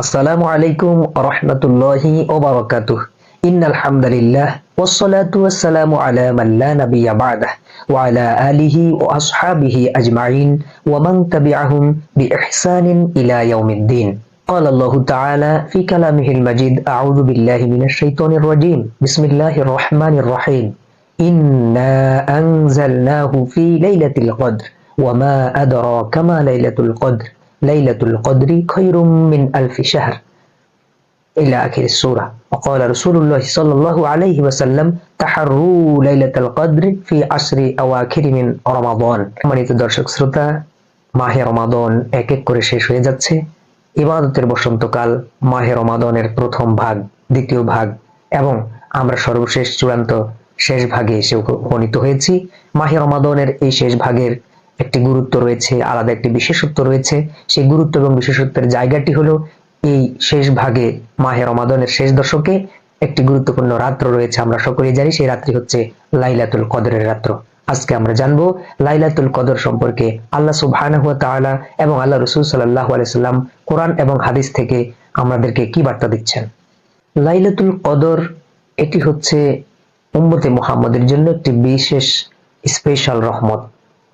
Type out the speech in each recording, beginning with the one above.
আসসালামু আলাইকুম রহমতুল্লাহি ওবারাকাতুহ ইন্নাল হামদুলিল্লাহ والصلاة والسلام على من لا نبي بعده وعلى آله وأصحابه أجمعين ومن تبعهم بإحسان إلى يوم الدين قال الله تعالى في كلامه المجيد أعوذ بالله من الشيطان الرجيم بسم الله الرحمن الرحيم إنا أنزلناه في ليلة القدر وما أدراك ما ليلة القدر ليلة القدر خير من ألف شهر إلى آخر السورة وقال رسول الله صلى الله عليه وسلم تحروا ليلة القدر في عشر أواخر من رمضان সম্মানিত দর্শক শ্রোতা মাহে রমাদন এক এক করে শেষ হয়ে যাচ্ছে ইবাদতের বসন্তকাল মাহে রমাদনের প্রথম ভাগ দ্বিতীয় ভাগ এবং আমরা সর্বশেষ চূড়ান্ত শেষ ভাগে এসে উপনীত হয়েছি মাহে রমাদনের এই শেষ ভাগের একটি গুরুত্ব রয়েছে, আলাদা একটি বিশেষত্ব রয়েছে। সেই গুরুত্ব এবং বিশেষত্বের জায়গাটি হলো এই শেষ ভাগে মাহে রমাদনের শেষ দশকে একটি গুরুত্বপূর্ণ রাত্র রয়েছে, আমরা সকলেই জানি। সেই রাত্রি হচ্ছে লাইলাতুল কদরের রাত্র। আজকে আমরা জানব লাইলাতুল কদর সম্পর্কে আল্লাহ সুবহানাহু এবং আল্লাহ রসুল সাল্লাল্লাহু আলাইহি সাল্লাম কোরআন এবং হাদিস থেকে আমাদেরকে কি বার্তা দিচ্ছেন? লাইলাতুল কদর, এটি হচ্ছে উম্মতে মুহাম্মদের জন্য একটি বিশেষ স্পেশাল রহমত।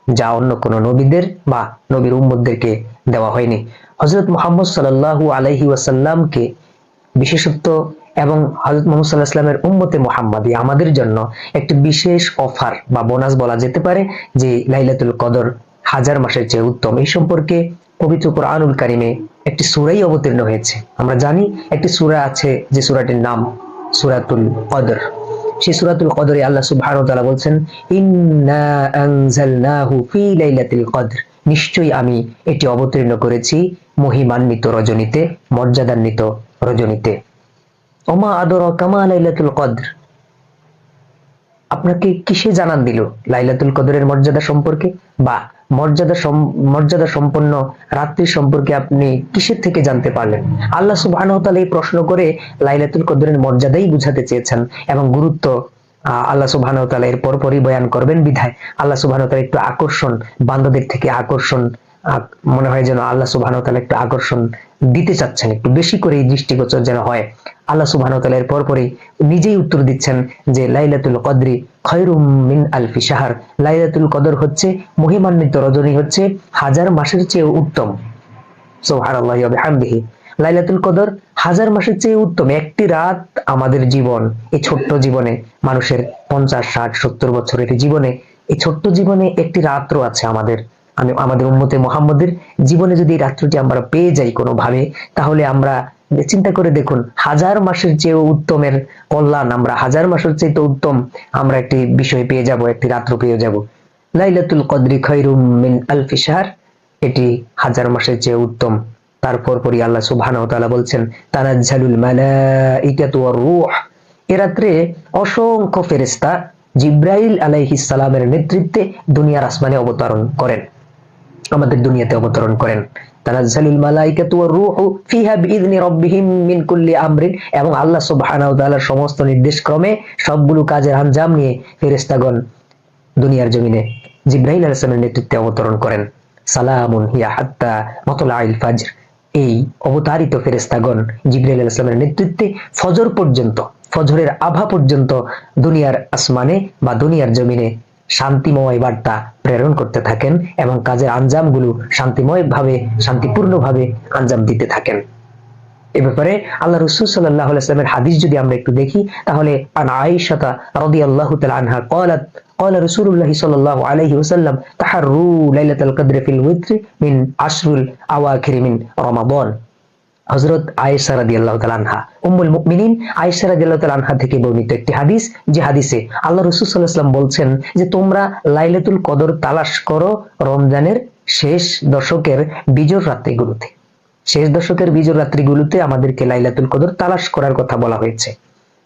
যা অন্য কোনো নবীদের বা নবীর উম্মতদেরকে দেওয়া হয়নি। হজরত মোহাম্মদ সাল্লাল্লাহু আলাইহি ওয়াসাল্লামকে বিশেষত্ব এবং হজরত মোহাম্মদ সাল্লাহ ইসলামের উম্মতে মোহাম্মদী আমাদের জন্য একটি বিশেষ অফার বা বোনাস বলা যেতে পারে যে লাইলাতুল কদর হাজার মাসের চেয়ে উত্তম। এই সম্পর্কে পবিত্র কোরআনুল কারিমে একটি সুরাই অবতীর্ণ হয়েছে। আমরা জানি একটি সুরা আছে যে সুরাটির নাম সুরাতুল কদর। সেই সুরাতুল কদরে আল্লাহ বলছেন নিশ্চয়ই আমি এটি অবতীর্ণ করেছি মহিমান্বিত রজনীতে, মর্যাদান্বিত রজনীতে। ওমা আদর কামা লাইলাতুল কদর। আপনাকে কিসে জানান দিল লাইলাতুল কদরের মর্যাদা সম্পর্কে? বা মর্যাদা মর্যাদা সম্পন্ন রাত্রি সম্পর্কে আপনি কিসের থেকে জানতে পারলেন? আল্লাহ তাআলা এই প্রশ্ন করে লাইলাতুল কদরের মর্যাদাই বুঝাতে চেয়েছেন এবং গুরুত্ব আল্লাহ সুবহানাহু তাআলা এর পরপরই বয়ান করবেন বিধায়। আল্লাহ সুবহানাহু তাআলা একটু আকর্ষণ, বান্দাদের থেকে আকর্ষণ মনে হয় যেন আল্লাহ সুবহানাহু তাআলা একটু আকর্ষণ দিতে চাচ্ছেন, একটু বেশি করে এই দৃষ্টিগোচর যেন হয়। আল্লাহ সুবহানাহু তাআলা এর পরপরই নিজেই উত্তর দিচ্ছেন যে লাইলাতুল কদরি খয়রুম মিন আলফি শাহর। লাইলাতুল কদর হচ্ছে মহিমান্বিত রজনী হচ্ছে হাজার মাসের চেয়ে উত্তম। ওয়া বিহামদিহি। লাইলাতুল কদর হাজার মাসের চেয়ে উত্তম। একটি রাত আমাদের জীবন, এই ছোট্ট জীবনে, মানুষের পঞ্চাশ, ষাট, সত্তর বছরের জীবনে, এই ছোট্ট জীবনে একটি রাত্র আছে আমাদের। আমি, আমাদের উম্মতে মোহাম্মদের জীবনে যদি এই রাত্রটি আমরা পেয়ে যাই কোনোভাবে, তাহলে আমরা চিন্তা করে দেখুন, হাজার মাসের চেয়ে উত্তমের কল্যাণ আমরা, হাজার মাসের চেয়ে তো উত্তম আমরা একটি বিষয় পেয়ে যাব, একটি রাত্র পেয়ে যাব। লাইলাতুল কদরি খৈরুম মিন আলফি শাহর, এটি হাজার মাসের চেয়ে উত্তম। তারপর পরই আল্লাহ সুবহানাহু তাআলা বলছেন, তানাজ্জালুল মালাইকাতু ওয়ার রূহ। এ রাত্রে অসংখ্য ফেরেশতা জিব্রাইল আলাইহিস সালামের নেতৃত্বে দুনিয়ার আসমানে অবতরণ করেন। আমাদের দুনিয়াতে অবতরণ করেন। তানাজ্জালুল মালাইকাতু ওয়ার মিন কুল্লি আমরিন। এবং আল্লাহ সুবহানাহু ওয়া তাআলার সমস্ত সবগুলো কাজের আঞ্জাম নিয়ে ফেরেশতাগণ দুনিয়ার জমিনে আলাইহিস সালামের নেতৃত্বে অবতরণ করেন। সালামুন হিয়া হাত্তা ফাজর। এই অবতারিত ফেরেস্তাগণ জিব্রাইল আলাইহিসসালামের নেতৃত্বে ফজর পর্যন্ত, ফজরের আভা পর্যন্ত দুনিয়ার আসমানে বা দুনিয়ার জমিনে শান্তিময় বার্তা প্রেরণ করতে থাকেন এবং কাজের আঞ্জামগুলো শান্তিময় ভাবে শান্তিপূর্ণ ভাবে আঞ্জাম দিতে থাকেন এ ব্যাপারে আল্লাহ রসুল সাল্লাহ আলাইসলামের হাদিস যদি আমরা একটু দেখি তাহলে আন আয়েশাতা রাদিয়াল্লাহু তাআলা আনহা قالت قال رسول الله صلى الله عليه وسلم تحروا ليلة القدر في الوتر من عشر الأواخر من رمضان হযরত আয়েশা রাদি আল্লাহ তালানহা উম্মুল মুকমিনিন আয়েশা রাদি আল্লাহ তালানহা থেকে বর্ণিত একটি হাদিস। যে হাদিসে আল্লাহ রসুল আলাইহি বলছেন যে, তোমরা লাইলাতুল কদর তালাশ করো রমজানের শেষ দশকের বিজোড় রাত্রিগুলোতে। শেষ দশকের বিজোড় রাত্রিগুলোতে আমাদেরকে লাইলাতুল কদর তালাশ করার কথা বলা হয়েছে।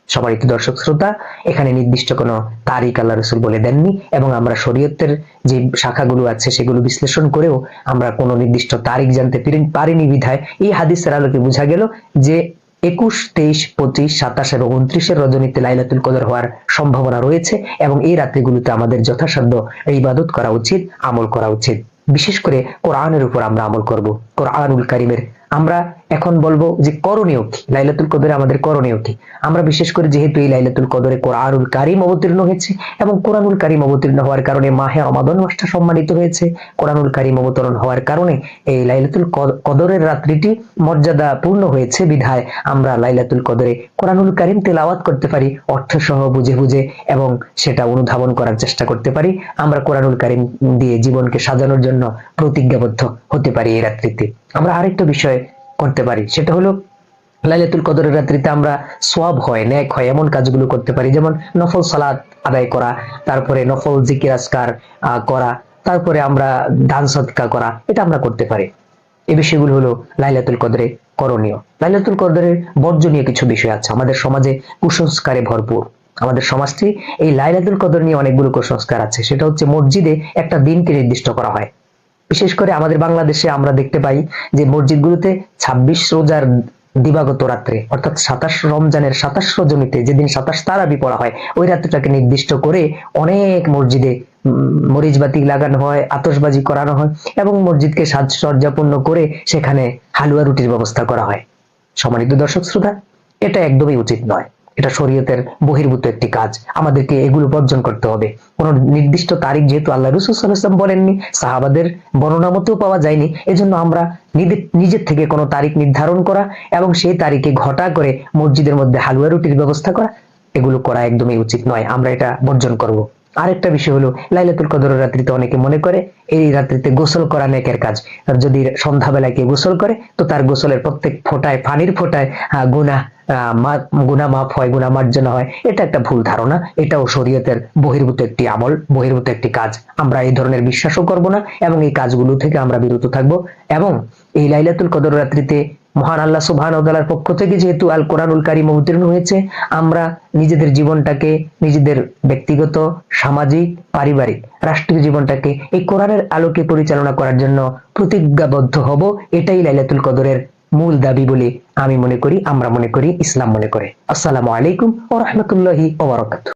সবারই দর্শক শ্রোতা, এখানে নির্দিষ্ট কোনো তারিখ আল্লাহ রসুল বলে দেননি এবং আমরা শরীয়তের যে শাখাগুলো আছে সেগুলো বিশ্লেষণ করেও আমরা কোনো নির্দিষ্ট তারিখ জানতে পারিনি বিধায়। এই হাদিসের আলোকে বোঝা গেল যে একুশ, তেইশ, পঁচিশ, সাতাশ এবং উনত্রিশের রজনীতে লাইলাতুল কদর হওয়ার সম্ভাবনা রয়েছে এবং এই রাত্রিগুলোতে আমাদের যথাসাধ্য ইবাদত করা উচিত, আমল করা উচিত। বিশেষ করে কোরআনের উপর আমরা আমল করব। কোরআনুল কারিমের আমরা এখন বলব যে করণীয় কি? লাইলাতুল কদরে আমাদের করণীয় কি? আমরা বিশেষ করে যেহেতু এই লাইলাতুল কদরে কোরআনুল কারিম অবতীর্ণ হয়েছে এবং কোরআনুল কারিম অবতীর্ণ হওয়ার কারণে মাহে রমাদন মাসটা সম্মানিত হয়েছে। কোরআনুল কারিম অবতরণ হওয়ার কারণে এই লাইলাতুল কদরের রাত্রিটি মর্যাদা পূর্ণ হয়েছে বিধায় আমরা লাইলাতুল কদরে কোরআনুল কারিম তেলাওয়াত করতে পারি অর্থ সহ বুঝে বুঝে এবং সেটা অনুধাবন করার চেষ্টা করতে পারি। আমরা কোরআনুল কারিম দিয়ে জীবনকে সাজানোর জন্য প্রতিজ্ঞাবদ্ধ হতে পারি এই রাত্রিতে। আমরা আরেকটা বিষয় করতে পারি, সেটা হলো লাইলাতুল কদরের রাত্রিতে আমরা সোয়াব হয়, ন্যাক হয়, এমন কাজগুলো করতে পারি, যেমন নফল সালাত আদায় করা, তারপরে নফল জিকির আসকার করা, তারপরে আমরা দান সৎকা করা, এটা আমরা করতে পারি। এই বিষয়গুলো হলো লাইলাতুল কদরে করণীয়। লাইলাতুল কদরের বর্জনীয় কিছু বিষয় আছে, আমাদের সমাজে কুসংস্কারে ভরপুর। আমাদের সমাজটি এই লাইলাতুল কদর নিয়ে অনেকগুলো কুসংস্কার আছে, সেটা হচ্ছে মসজিদে একটা দিনকে নির্দিষ্ট করা হয়। বিশেষ করে আমাদের বাংলাদেশে আমরা দেখতে পাই যে মসজিদগুলোতে ছাব্বিশ রোজার দিবাগত রাত্রে, অর্থাৎ সাতাশ রমজানের সাতাশ রজনীতে যেদিন সাতাশ তারাবি পড়া হয়, ওই রাত্রিটাকে নির্দিষ্ট করে অনেক মসজিদে মরিচবাতি লাগানো হয়, আতশবাজি করানো হয় এবং মসজিদকে সাজসজ্জাপূর্ণ করে সেখানে হালুয়া রুটির ব্যবস্থা করা হয়। সম্মানিত দর্শক, শ্রোতা, এটা একদমই উচিত নয়। এটা শরীয়তের বহির্ভূত একটি কাজ। আমাদেরকে এগুলো বর্জন করতে হবে। কোন নির্দিষ্ট তারিখ যেহেতু আল্লাহ রসুল বলেননি, সাহাবাদের বর্ণনা মতেও পাওয়া যায়নি। এজন্য আমরা নিজের থেকে কোনো তারিখ নির্ধারণ করা এবং সেই তারিখে ঘটা করে মসজিদের মধ্যে হালুয়া রুটির ব্যবস্থা করা, এগুলো করা একদমই উচিত নয়। আমরা এটা বর্জন করব। আরেকটা বিষয় হলো, লাইলাতুল কদরের রাত্রিতে অনেকে মনে করে, এই রাত্রিতে গোসল করা নেকের কাজ। যদি সন্ধ্যাবেলায় কেউ গোসল করে, তো তার গোসলের প্রত্যেক ফোটায়, পানির ফোটায় গুনাহ গুনাহ মাফ হয় গুনাহ মার্জনা হয়, এটা একটা ভুল ধারণা, এটাও শরীয়তের বহির্ভূত একটি আমল, বহির্ভূত একটি কাজ। আমরা এই ধরনের বিশ্বাসও করব না এবং এই কাজগুলো থেকে আমরা বিরত থাকব এবং এই লাইলাতুল কদর রাত্রিতে মহান আল্লাহ সুবহান পক্ষ থেকে যেহেতু আল কোরআনুল কারিম অবতীর্ণ হয়েছে, আমরা নিজেদের জীবনটাকে, নিজেদের ব্যক্তিগত, সামাজিক, পারিবারিক, রাষ্ট্রীয় জীবনটাকে এই কোরআনের আলোকে পরিচালনা করার জন্য প্রতিজ্ঞাবদ্ধ হব, এটাই লাইলাতুল কদরের মূল দাবি বলে আমি মনে করি, আমরা মনে করি, ইসলাম মনে করে। আসসালামু আলাইকুম ও রহমতুল্লাহি ওবরাকাতুহ